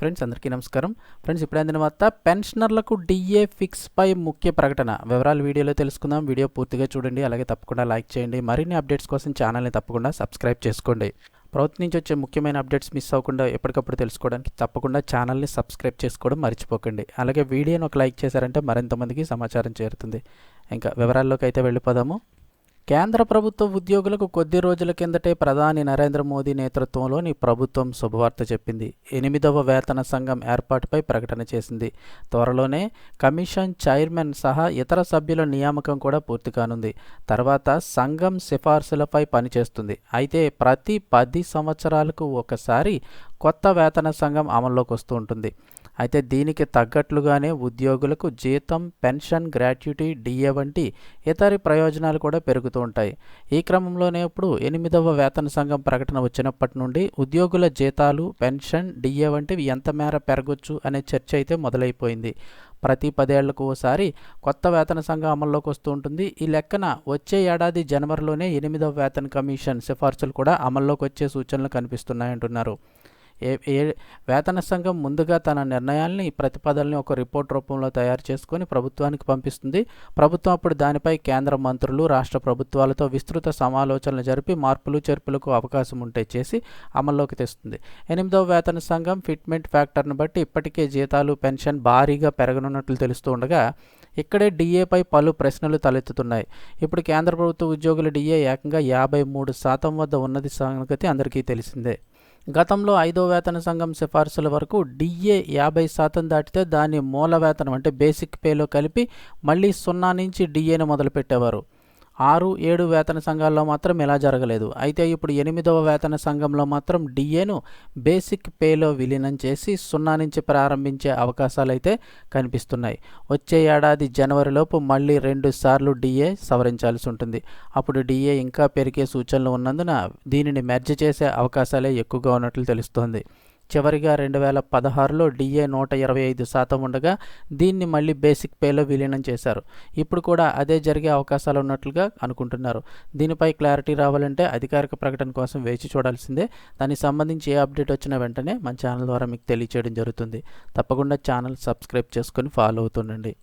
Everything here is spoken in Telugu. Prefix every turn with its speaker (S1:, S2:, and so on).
S1: ఫ్రెండ్స్ అందరికీ నమస్కారం. ఫ్రెండ్స్ ఇప్పుడైన అందిన వార్త పెన్షనర్లకు డిఏ ఫిక్స్ పై ముఖ్య ప్రకటన. వివరాలు వీడియోలో తెలుసుకుందాం. వీడియో పూర్తిగా చూడండి. అలాగే తప్పకుండా లైక్ చేయండి. మరిన్ని అప్డేట్స్ కోసం ఛానల్ని తప్పకుండా సబ్స్క్రైబ్ చేసుకోండి. ప్రభుత్వం నుంచి వచ్చే ముఖ్యమైన అప్డేట్స్ మిస్ అవ్వకుండా ఎప్పటికప్పుడు తెలుసుకోవడానికి తప్పకుండా ఛానల్ని సబ్స్క్రైబ్ చేసుకోవడం మర్చిపోకండి. అలాగే వీడియోని ఒక లైక్ చేశారంటే మరింత మందికి సమాచారం చేరుతుంది. ఇంకా వివరాల్లోకి అయితే వెళ్ళిపోదాము. కేంద్ర ప్రభుత్వ ఉద్యోగులకు కొద్ది రోజుల కిందటే ప్రధాని నరేంద్ర మోదీ నేతృత్వంలోని ప్రభుత్వం శుభవార్త చెప్పింది. ఎనిమిదవ వేతన సంఘం ఏర్పాటుపై ప్రకటన చేసింది. త్వరలోనే కమిషన్ చైర్మన్ సహా ఇతర సభ్యుల నియామకం కూడా పూర్తి కానుంది. తర్వాత సంఘం సిఫార్సులపై పనిచేస్తుంది. అయితే ప్రతి పది సంవత్సరాలకు ఒకసారి కొత్త వేతన సంఘం అమల్లోకి వస్తూ ఉంటుంది. అయితే దీనికి తగ్గట్లుగానే ఉద్యోగులకు జీతం పెన్షన్ గ్రాట్యుటీ డిఏ వంటి ఇతర ప్రయోజనాలు కూడా పెరుగుతూ ఉంటాయి. ఈ క్రమంలోనే ఇప్పుడు ఎనిమిదవ వేతన సంఘం ప్రకటన వచ్చినప్పటి నుండి ఉద్యోగుల జీతాలు పెన్షన్ డిఏ వంటివి ఎంత మేర పెరగొచ్చు అనే చర్చ అయితే మొదలైపోయింది. ప్రతి పదేళ్ళకు ఓసారి కొత్త వేతన సంఘం అమల్లోకి వస్తూ ఉంటుంది. ఈ లెక్కన వచ్చే ఏడాది జనవరిలోనే ఎనిమిదవ వేతన కమిషన్ సిఫార్సులు కూడా అమల్లోకి వచ్చే సూచనలు కనిపిస్తున్నాయంటున్నారు. ఏ ఏ వేతన సంఘం ముందుగా తన నిర్ణయాల్ని ప్రతిపాదనని ఒక రిపోర్ట్ రూపంలో తయారు చేసుకొని ప్రభుత్వానికి పంపిస్తుంది. ప్రభుత్వం అప్పుడు దానిపై కేంద్ర మంత్రులు రాష్ట్ర ప్రభుత్వాలతో విస్తృత సమాలోచనలు జరిపి మార్పులు చేర్పులకు అవకాశం ఉంటే చేసి అమల్లోకి తెస్తుంది. ఎనిమిదవ వేతన సంఘం ఫిట్మెంట్ ఫ్యాక్టర్ను బట్టి ఇప్పటికే జీతాలు పెన్షన్ భారీగా పెరగనున్నట్లు తెలుస్తూ ఉండగా ఇక్కడే డిఏపై పలు ప్రశ్నలు తలెత్తుతున్నాయి. ఇప్పుడు కేంద్ర ప్రభుత్వ ఉద్యోగుల డిఏ ఏకంగా యాభై మూడు శాతం వద్ద ఉన్నది సంగతి అందరికీ తెలిసిందే. గతంలో ఐదో వేతన సంఘం సిఫార్సుల వరకు డిఏ యాభై శాతం దాటితే దాని మూల వేతనం అంటే బేసిక్ పేలో కలిపి మళ్ళీ సున్నా నుంచి డిఏను మొదలుపెట్టేవారు. ఆరు ఏడు వేతన సంఘాల్లో మాత్రం ఇలా జరగలేదు. అయితే ఇప్పుడు ఎనిమిదవ వేతన సంఘంలో మాత్రం డిఏను బేసిక్ పేలో విలీనం చేసి సున్నా నుంచి ప్రారంభించే అవకాశాలు అయితే కనిపిస్తున్నాయి. వచ్చే ఏడాది జనవరిలోపు మళ్ళీ రెండు సార్లు డిఏ సవరించాల్సి ఉంటుంది. అప్పుడు డిఏ ఇంకా పెరిగే సూచనలు ఉన్నందున దీనిని మెర్జ్ చేసే అవకాశాలే ఎక్కువగా ఉన్నట్లు తెలుస్తోంది. చివరిగా రెండు వేల పదహారులో డిఏ నూట ఇరవై ఐదు శాతం ఉండగా దీన్ని మళ్ళీ బేసిక్ పేలో విలీనం చేశారు. ఇప్పుడు కూడా అదే జరిగే అవకాశాలు ఉన్నట్లుగా అనుకుంటున్నారు. దీనిపై క్లారిటీ రావాలంటే అధికారిక ప్రకటన కోసం వేచి చూడాల్సిందే. దానికి సంబంధించి ఏ అప్డేట్ వచ్చిన వెంటనే మన ఛానల్ ద్వారా మీకు తెలియచేయడం జరుగుతుంది. తప్పకుండా ఛానల్ సబ్స్క్రైబ్ చేసుకొని ఫాలో అవుతుండండి.